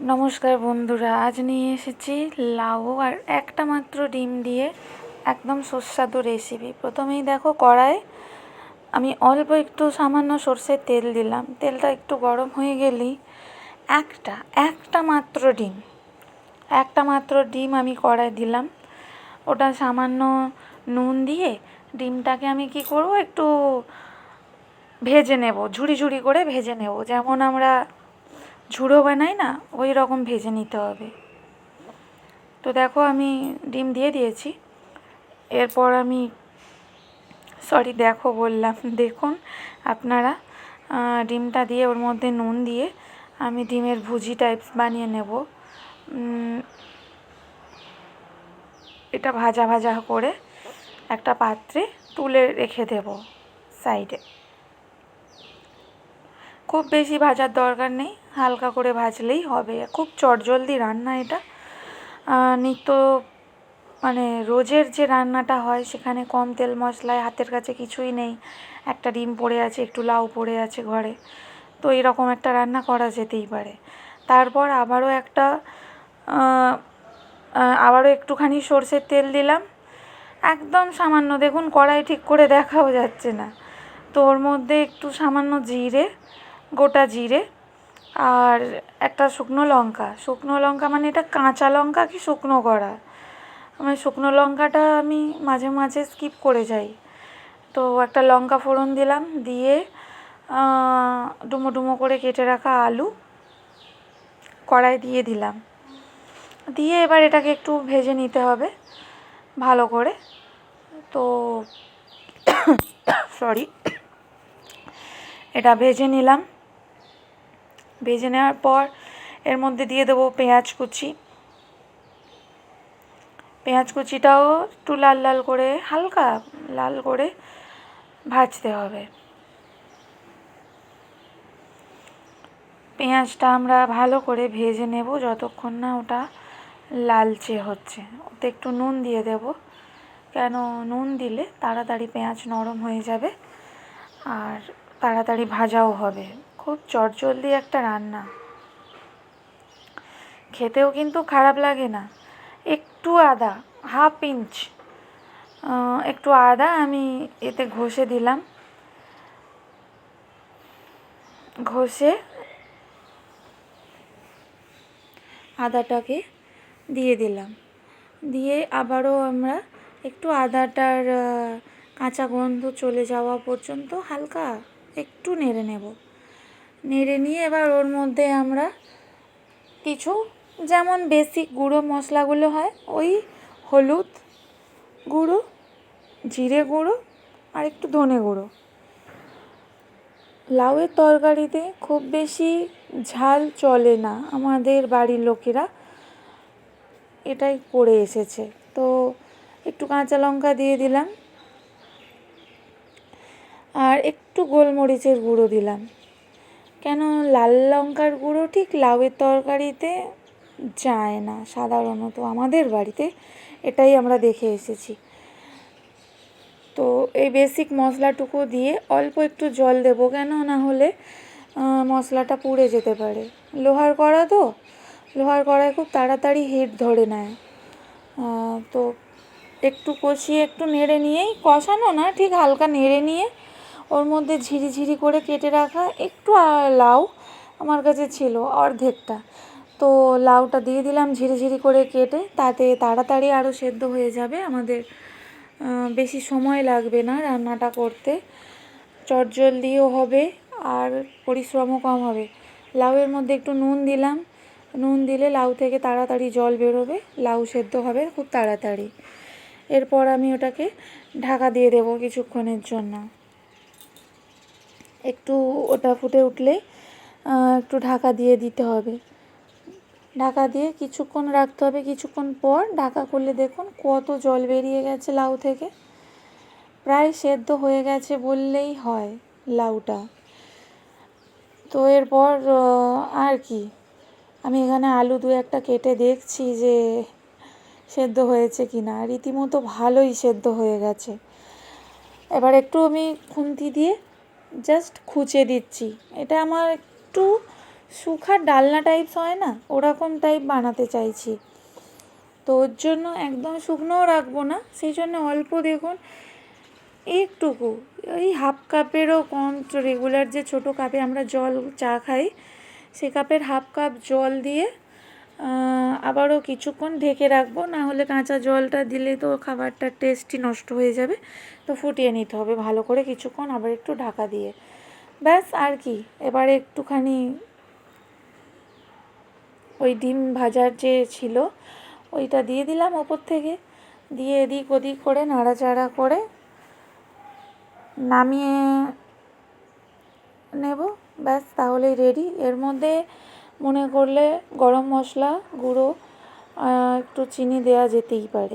নমস্কার বন্ধুরা, আজ নিয়ে এসেছি লাউ আর একটা মাত্র ডিম দিয়ে একদম সুস্বাদু রেসিপি প্রথমেই দেখো কড়াই আমি অল্প একটু সামান্য সর্ষের তেল দিলাম। তেলটা একটু গরম হয়ে গেলেই একটা একটা মাত্র ডিম, একটা মাত্র ডিম আমি কড়াই দিলাম। ওটা সামান্য নুন দিয়ে ডিমটাকে আমি কি করব, একটু ভেজে নেব, ঝুড়ি ঝুড়ি করে ভেজে নেব। যেমন আমরা ঝুড়ো বানাই না, ওই রকম ভেজে নিতে হবে। তো দেখো আমি ডিম দিয়ে দিয়েছি। এরপর আমি, সরি দেখো বললাম, দেখুন আপনারা ডিমটা দিয়ে ওর মধ্যে নুন দিয়ে আমি ডিমের ভুজি টাইপস বানিয়ে নেব। এটা ভাজা ভাজা করে একটা পাত্রে তুলে রেখে দেব সাইডে। খুব বেশি ভাজার দরকার নেই, হালকা করে ভাজলেই হবে। খুব চটজলদি রান্না এটা। নিত্য মানে রোজের যে রান্নাটা হয়, সেখানে কম তেল মশলায় হাতের কাছে কিছুই নেই। একটা ডিম পড়ে আছে, একটু লাউ পড়ে আছে ঘরে। তো এরকম একটা রান্না করা যেতেই পারে। তারপর আবারও একটা আবারও একটুখানি সর্ষের তেল দিলাম। একদম সামান্য, দেখুন কড়াই ঠিক করে দেখাও যাচ্ছে না। তো ওর মধ্যে একটু সামান্য জিরে গোটা জিরে আর একটা শুকনো লঙ্কা। শুকনো লঙ্কা মানে এটা কাঁচা লঙ্কা কি শুকনো করা মানে শুকনো লঙ্কাটা আমি মাঝে মাঝে স্কিপ করে যাই। তো একটা লঙ্কা ফোড়ন দিলাম, দিয়ে ডুমো ডুমো করে কেটে রাখা আলু কড়াই দিয়ে দিলাম। দিয়ে এবার এটাকে একটু ভেজে নিতে হবে ভালো করে। তো সরি এটা ভেজে নিলাম। ভেজে নেওয়ার পর এর মধ্যে দিয়ে দেবো পেঁয়াজ কুচি। পেঁয়াজ কুচিটাও একটু লাল লাল করে, হালকা লাল করে ভাজতে হবে। পেঁয়াজটা আমরা ভালো করে ভেজে নেব যতক্ষণ না ওটা লালচে হচ্ছে। ওতে একটু নুন দিয়ে দেব। কেন নুন দিলে তাড়াতাড়ি পেঁয়াজ নরম হয়ে যাবে আর তাড়াতাড়ি ভাজাও হবে। খুব চটজলদি একটা রান্না। খেতেও কিন্তু খারাপ লাগে না। একটু আদা, হাফ ইঞ্চ। একটু আদা আমি এতে ঘষে দিলাম। ঘষে আদাটাকে দিয়ে দিলাম। দিয়ে আবারও আমরা একটু আদাটার কাঁচা গন্ধ চলে যাওয়া পর্যন্ত হালকা একটু নেড়ে নেব। নেড়ে নিয়ে এবার ওর মধ্যে আমরা কিছু, যেমন বেসিক গুঁড়ো মশলাগুলো হয়, ওই হলুদ গুঁড়ো, জিরে গুঁড়ো আর একটু ধনে গুঁড়ো। লাউয়ের তরকারিতে খুব বেশি ঝাল চলে না, আমাদের বাড়ির লোকেরা এটাই করে এসেছে। তো একটু কাঁচা লঙ্কা দিয়ে দিলাম আর একটু গোলমরিচের গুঁড়ো দিলাম। কেন লাল লঙ্কার গুঁড়ো ঠিক লাউয়ের তরকারিতে যায় না, সাধারণত আমাদের বাড়িতে এটাই আমরা দেখে এসেছি। তো এই বেসিক মশলাটুকু দিয়ে অল্প একটু জল দেবো কেন? না হলে মশলাটা পুড়ে যেতে পারে। লোহার কড়া তো? লোহার কড়ায় খুব তাড়াতাড়ি হিট ধরে নেয়। তো একটু কষিয়ে একটু নেড়ে নিয়েই, কষানো না, ঠিক হালকা নেড়ে নিয়ে ওর মধ্যে ঝিরিঝিরি করে কেটে রাখা একটু লাউ আমার কাছে ছিল অর্ধেকটা। তো লাউটা দিয়ে দিলাম ঝিরিঝিরি করে কেটে, তাতে তাড়াতাড়ি আরও সেদ্ধ হয়ে যাবে। আমাদের বেশি সময় লাগবে না রান্নাটা করতে। চটজলদিও হবে আর পরিশ্রমও কম হবে। লাউয়ের মধ্যে একটু নুন দিলাম। নুন দিলে লাউ থেকে তাড়াতাড়ি জল বেরোবে, লাউ সেদ্ধ হবে খুব তাড়াতাড়ি। এরপর আমি ওটাকে ঢাকা দিয়ে দেবো কিছুক্ষণের জন্য। একটু ওটা ফুটে উঠলেই একটু ঢাকা দিয়ে দিতে হবে। ঢাকা দিয়ে কিছুক্ষণ রাখতে হবে, কিছুক্ষণ পর ঢাকা করলে দেখুন কত জল বেরিয়ে গেছে লাউ থেকে। প্রায় সেদ্ধ হয়ে গেছে বললেই হয় লাউটা। তো এরপর আর কি, আমি এখানে আলু দু একটা কেটে দেখছি যে সেদ্ধ হয়েছে কি না রীতিমতো ভালোই সেদ্ধ হয়ে গেছে। এবার একটু আমি খুন্তি দিয়ে জাস্ট খুঁচে দিচ্ছি। এটা আমার একটু শুখার ডালনা টাইপস হয় না, ওরকম টাইপ বানাতে চাইছি। তো ওর জন্য একদম শুকনোও রাখব না, সেই জন্য অল্প দেখুন, একটুকু। ওই হাফ কাপেরও কম রেগুলার যে ছোটো কাপে আমরা জল চা খাই, সে কাপের হাফ কাপ জল দিয়ে আবারও কিছুক্ষণ ঢেকে রাখব, না হলে কাঁচা জলটা দিলে তো খাবারটার টেস্টই নষ্ট হয়ে যাবে। তো ফুটিয়ে নিতে হবে ভালো করে কিছুক্ষণ, আবার একটু ঢাকা দিয়ে। ব্যাস, আর কি। এবারে একটুখানি ওই ডিম ভাজার যে ছিল, ওইটা দিয়ে দিলাম ওপর থেকে। দিয়ে এদিক ওদিক করে নাড়াচাড়া করে নামিয়ে নেব। ব্যাস, তাহলেই রেডি এর মধ্যে মনে করলে গরম মশলা গুঁড়ো একটু চিনি দেওয়া যেতেই পারে।